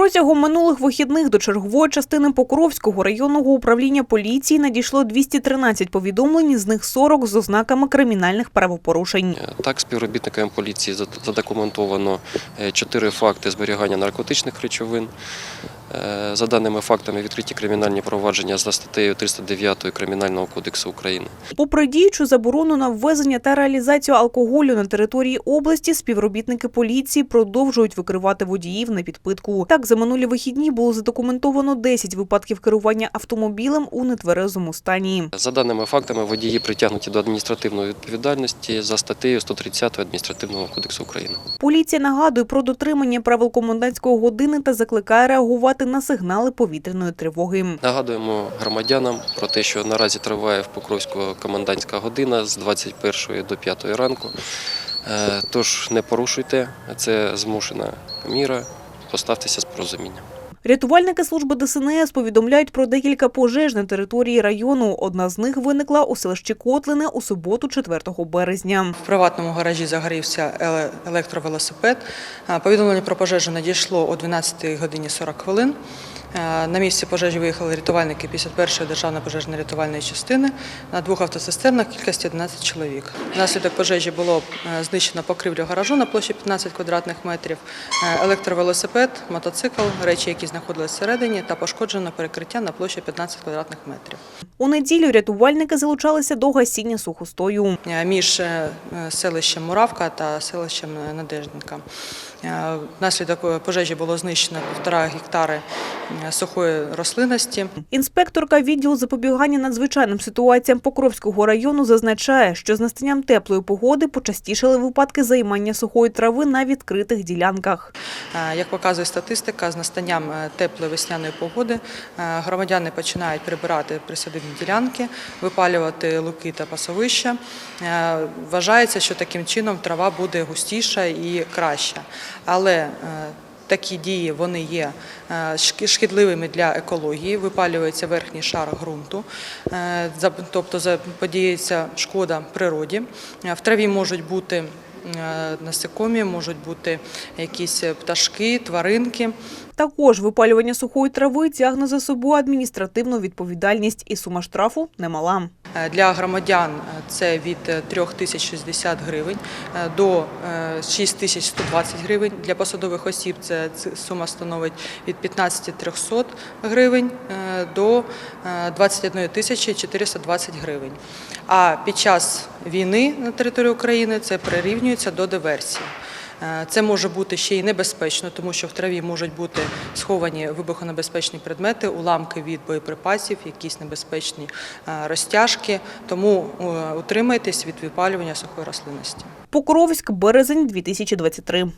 Протягом минулих вихідних до чергової частини Покровського районного управління поліції надійшло 213 повідомлень, з них 40 з ознаками кримінальних правопорушень. Е, Так, співробітниками поліції зад- задокументовано е, чотири факти зберігання наркотичних речовин. Е, За даними фактами, відкриті кримінальні провадження за статтею 309 Кримінального кодексу України. Попри діючу заборону на ввезення та реалізацію алкоголю на території області, співробітники поліції продовжують викривати водіїв на підпитку. Так, за минулі вихідні було задокументовано 10 випадків керування автомобілем у нетверезому стані. За даними фактами, водії притягнуті до адміністративної відповідальності за статтею 130 Адміністративного кодексу України. Поліція нагадує про дотримання правил комендантської години та закликає реагувати на сигнали повітряної тривоги. Нагадуємо громадянам про те, що наразі триває в Покровську комендантська година з 21 до 5 ранку. Е, Тож не порушуйте, це змушена міра. Поставтеся з порозумінням. Рятувальники служби ДСНС повідомляють про декілька пожеж на території району. Одна з них виникла у селищі Котлине у суботу, 4 березня. В приватному гаражі загорівся еле- електровелосипед. Повідомлення про пожежу надійшло о 12 годині 40 хвилин. На місці пожежі виїхали рятувальники 51-ї державної пожежно-рятувальної частини на двох автоцистернах кількості 11 чоловік. Внаслідок пожежі було е, знищено покрівлю гаражу на площі 15 квадратних метрів, е, електровелосипед, мотоцикл, речі, які знаходилися всередині, та пошкоджено перекриття на площі 15 квадратних метрів. У неділю рятувальники залучалися до гасіння сухостою. Е, між е, селищем Муравка та селищем Надеждинка. Е, Внаслідок пожежі було знищено півтора гектари сухої рослинності. Інспекторка відділу запобігання надзвичайним ситуаціям Покровського району зазначає, що з настанням теплої погоди почастішали випадки займання сухої трави на відкритих ділянках. Як показує статистика, з настанням теплої весняної погоди е, громадяни починають прибирати присадибні ділянки, випалювати луки та пасовища. Е, Вважається, що таким чином трава буде густіша і краща. Але е, Такі дії вони є шкідливими для екології, випалюється верхній шар ґрунту, тобто заподіється шкода природі. В траві можуть бути насекомі, можуть бути якісь пташки, тваринки. Також випалювання сухої трави тягне за собою адміністративну відповідальність і сума штрафу немала. Е, Для громадян е, це від е, 3060 гривень е, до е, 6120 гривень. Для посадових осіб це сума становить від 15300 гривень е, до е, 21 тисячі 420 гривень. А під час війни на території України це прирівнюється до диверсії. Е, Це може бути ще й небезпечно, тому що в траві можуть бути сховані вибухонебезпечні предмети, уламки від боєприпасів, якісь небезпечні е, розтяжки. Тому е, утримайтесь від випалювання сухої рослинності. Покровськ, березень 2023.